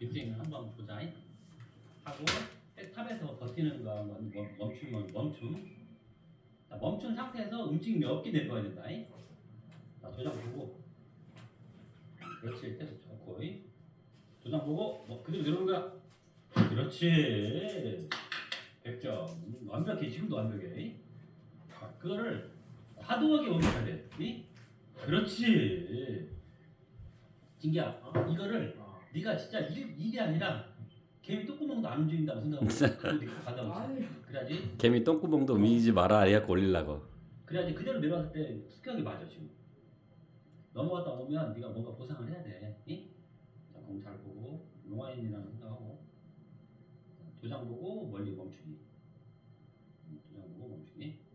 인생을 한번 보자. 이. 하고 탑에서 버티는 거 한번 멈- 멈추면 멈춤. 자, 멈춘 상태에서 움직임이 없게 내려가야 된다. 이. 자, 도장 보고. 그렇지. 계속. 이. 도장 보고 뭐 그대로 내려오는 거야. 그렇지. 100점. 음, 완벽해. 지금도 완벽해. 이. 자, 그거를 과도하게 원해야 돼. 이? 그렇지. 진기야, 이거를 어. 네가 진짜 일, 일이 아니라 개미 똥구멍도 안 움직인다고 생각하고 그거 네가 받아오지. 아니 그래야지 개미 똥구멍도 어. 움직이지 마라 이갖고 올리려고 그래야지 그대로 내려왔을 때 숙경이 맞아 지금. 넘어갔다 오면 네가 뭔가 보상을 해야 돼. 이? 자, 공사를 보고 용화인이라는 생각하고 도장 보고 멀리 멈추기. 도장 보고 멈추기.